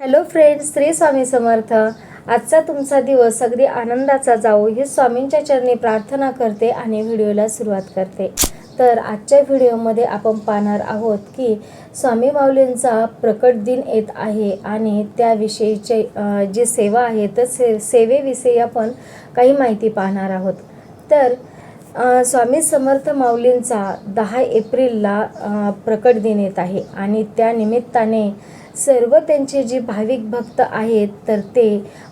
Hello friends Shri Swami Samarth. आजचा तुमचा दिवस अगदी आनंदाचा जावो ही स्वामींच्या चरणी प्रार्थना करते आणि व्हिडिओला सुरुवात करते. तर आजच्या व्हिडिओमध्ये आपण पाहणार आहोत की स्वामी माऊलींचा प्रकट दिन येत आहे आणि त्याविषयीचे जी सेवा आहे तर से सेवेविषयी आपण काही माहिती पाहणार आहोत. तर स्वामी समर्थ माऊलींचा दहा एप्रिलला प्रकट दिन येत आहे आणि त्या निमित्ताने सर्व त्यांचे जे भाविक भक्त आहेत तर ते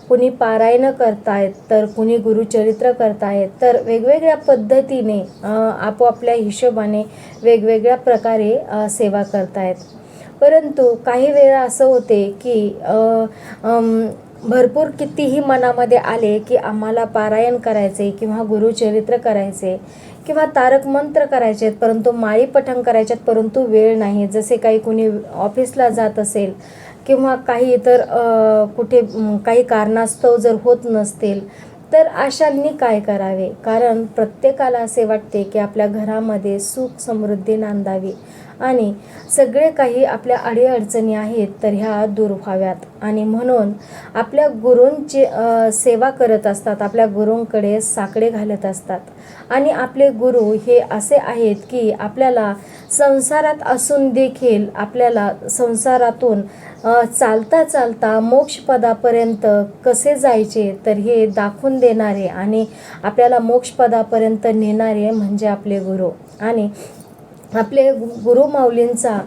कुणी पारायणं करतायत तर कुणी गुरुचरित्र करतायत तर वेगवेगळ्या पद्धतीने आपापल्या आपोआपल्या हिशोबाने वेगवेगळ्या प्रकारे सेवा करतायत. परंतु काही वेळा असं होते की भरपूर कितीही मनामध्ये आले की आम्हाला पारायण करायचे किंवा गुरुचरित्र करायचे किंवा तारक मंत्र करायचे आहेत परंतु माळी पठण करायचे आहेत परंतु वेळ नाही जसे काही कुणी ऑफिसला जात असेल किंवा काही इतर कुठे काही कारणास्तव जर होत नसतील तर अशांनी काय करावे? कारण प्रत्येकाला असे वाटते की आपल्या घरामध्ये सुख समृद्धी नांदावी. आणि सगळे काही आपल्या अडीअडचणी आहेत तर ह्या दूर व्हाव्यात. आणि म्हणून आपल्या गुरूंची सेवा करत असतात आपल्या गुरूंकडे साकडे घालत असतात. आणि आपले गुरु हे असे आहेत की आपल्याला संसारात असून देखील आपल्याला संसारातून चालता चालता मोक्षपदापर्यंत कसे जायचे तर हे दाखवून देणारे आणि आपल्याला मोक्षपदापर्यंत नेणारे म्हणजे आपले गुरु. आणि आपले गु- गुरु माऊलींचा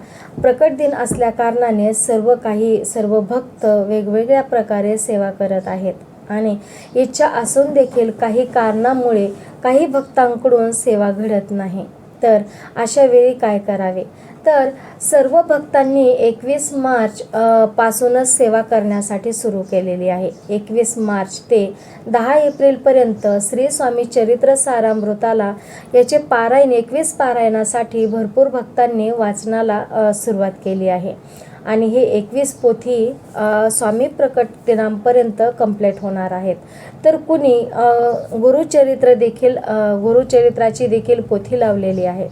प्रकट दिन असल्या कारणाने सर्व काही सर्व भक्त वेगवेगळ्या प्रकारे सेवा करत आहेत. आणि इच्छा असून देखील काही कारणामुळे काही भक्तांकडून सेवा घडत नाही. तर अशा वेळी काय करावे? तर सर्व भक्तांनी एकवीस मार्च पासूनच सेवा करण्यासाठी सुरू केलेली आहे. एकवीस मार्च ते दहा एप्रिलपर्यंत श्री स्वामी चरित्र सारामृताला याचे पारायण एकवीस पारायणासाठी भरपूर भक्तांनी वाचनाला सुरुवात केली आहे. आणि हे एकवीस पोथी स्वामी प्रकट दिनांपर्यंत कंप्लीट होणार आहेत. तर कुणी गुरुचरित्र देखील गुरुचरित्राची देखील पोथी लावलेली आहे.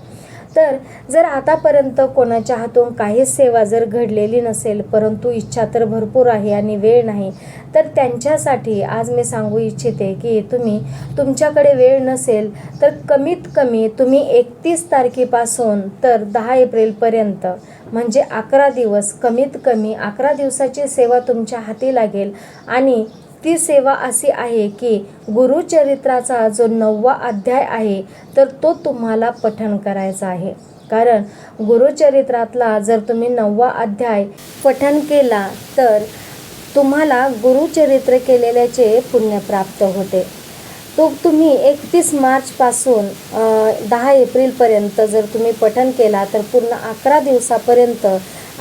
तर जर आतापर्यंत कोणाच्या हातून काहीच सेवा जर घडलेली नसेल परंतु इच्छा तर भरपूर आहे आणि वेळ नाही तर त्यांच्यासाठी आज मी सांगू इच्छिते की तुम्ही तुमच्याकडे वेळ नसेल तर कमीत कमी तुम्ही एकतीस तारखेपासून तर दहा एप्रिलपर्यंत म्हणजे अकरा दिवस कमीत कमी अकरा दिवसाची सेवा तुमच्या हाती लागेल आणि ती सेवा अशी आहे की गुरुचरित्राचा जो नववा अध्याय आहे तर तो तुम्हाला पठण करायचा आहे. कारण गुरुचरित्रातला जर तुम्ही नववा अध्याय पठण केला तर तुम्हाला गुरुचरित्र केलेल्याचे पुण्य प्राप्त होते. तो तुम्ही एकतीस मार्चपासून दहा एप्रिलपर्यंत जर तुम्ही पठण केला तर पूर्ण अकरा दिवसापर्यंत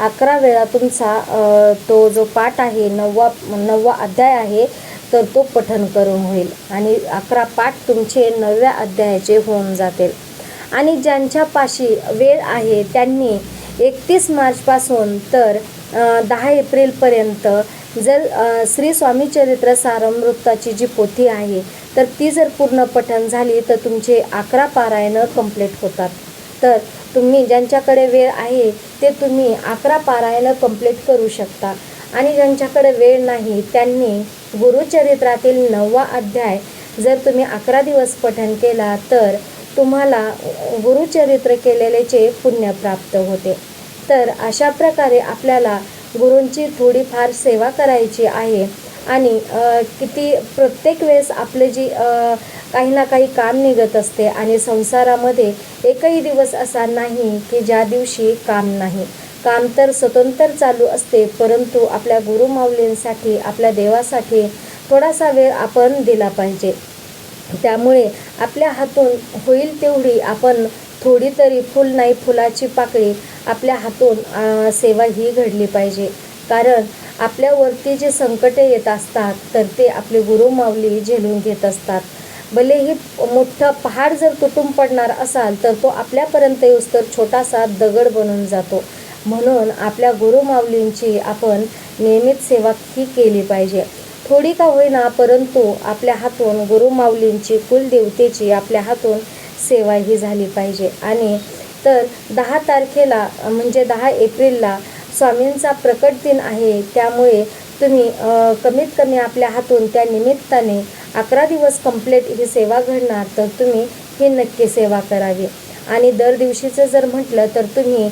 अकरा वेळा तुमचा तो जो पाठ आहे नववा नववा अध्याय आहे तर तो पठन करून होईल. आणि अकरा पाठ तुमचे नवव्या अध्यायाचे होऊन जातील. आणि ज्यांच्यापाशी वेळ आहे त्यांनी एकतीस मार्चपासून तर दहा एप्रिलपर्यंत जर श्री स्वामी चरित्र सारामृताची जी पोथी आहे तर ती जर पूर्ण पठण झाली तर तुमचे अकरा पारायणं कंप्लीट होतात. तर तुम्ही ज्यांच्याकडे वेळ आहे ते तुम्ही अकरा पारायणं कंप्लीट करू शकता. आणि ज्यांच्याकडे वेळ नाही त्यांनी गुरुचरित्रातील नववा अध्याय जर तुम्ही अकरा दिवस पठण केला तर तुम्हाला गुरुचरित्र केलेल्याचे पुण्य प्राप्त होते. तर अशा प्रकारे आपल्याला गुरूंची थोडीफार सेवा करायची आहे. आणि किती प्रत्येक वेळेस आपले जी काही ना काही काम निघत असते आणि संसारामध्ये एकही दिवस असा नाही की ज्या दिवशी काम नाही. काम तर स्वतंत्र चालू असते परंतु आपल्या गुरुमाऊलींसाठी आपल्या देवासाठी थोडासा वेळ आपण दिला पाहिजे. त्यामुळे आपल्या हातून होईल तेवढी आपण थोडी तरी फुल नाही फुलाची पाकळी आपल्या हातून सेवा ही घडली पाहिजे. कारण आपल्यावरती जे संकटे येत असतात तर ते आपले गुरुमाऊली झेलून घेत असतात. भलेही मोठा पहाड जर तुटून पडणार असाल तर तो आपल्यापर्यंत येऊस तर छोटासा दगड बनून जातो. म्हणून आपल्या गुरुमाऊलींची आपण नियमित सेवा ही केली पाहिजे. थोडी का होईना परंतु आपल्या हातून गुरुमाऊलींची कुलदेवतेची आपल्या हातून सेवा ही झाली पाहिजे. आणि तर दहा तारखेला म्हणजे दहा एप्रिलला स्वामींचा प्रकट दिन आहे. त्यामुळे तुम्ही कमीत कमी आपल्या हातून त्या निमित्ताने अकरा दिवस कंप्लीट ही सेवा घडणार तर तुम्ही ही नक्की सेवा करावी. आणि दर दिवशीचं जर म्हटलं तर तुम्ही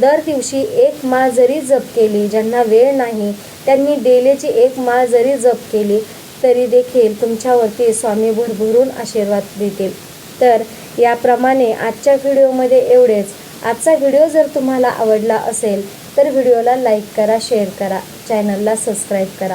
दर दिवशी एक माळ जरी जप केली ज्यांना वेळ नाही त्यांनी डेलीची एक माळ जरी जप केली तरी देखील तुमच्यावरती स्वामी भरभरून आशीर्वाद देतील. तर याप्रमाणे आजच्या व्हिडिओमध्ये एवढेच. आजचा व्हिडिओ जर तुम्हाला आवडला असेल तर व्हिडिओला लाईक करा शेअर करा चॅनलला सबस्क्राईब करा.